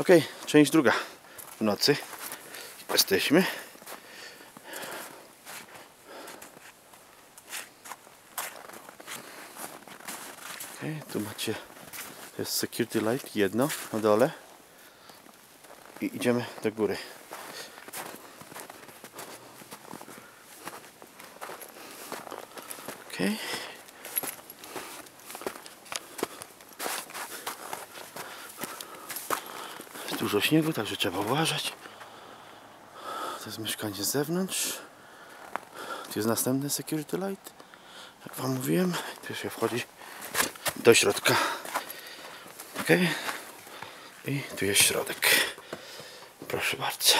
Ok, część druga w nocy. Jesteśmy. Ok, tu macie jest security light, jedno na dole. I idziemy do góry. Ok. Dużo śniegu, także trzeba uważać. To jest mieszkanie z zewnątrz. Tu jest następny security light. Jak wam mówiłem, tu się wchodzi do środka. Ok. I tu jest środek. Proszę bardzo.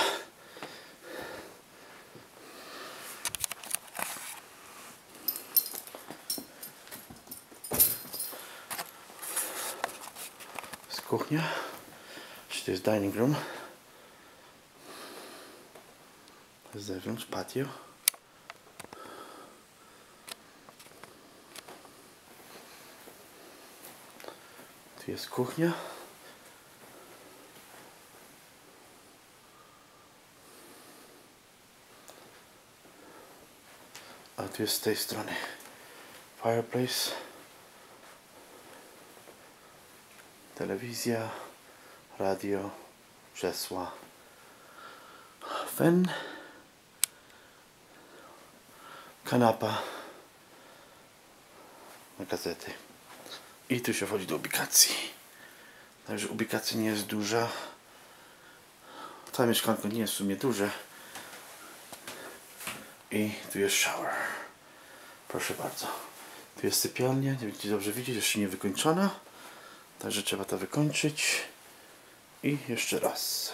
jest kuchnia, czy to jest dining room. Z zewnątrz patio. Tu jest kuchnia. A tu jest z tej strony fireplace. telewizja, radio, krzesła, fen, kanapa na gazety. I tu się wchodzi do ubikacji. Także ubikacja nie jest duża. Całe mieszkanko nie jest w sumie duże. I tu jest shower. Proszę bardzo. Tu jest sypialnia, nie będziecie dobrze widzieć, jeszcze nie wykończona. Także trzeba to wykończyć. I jeszcze raz.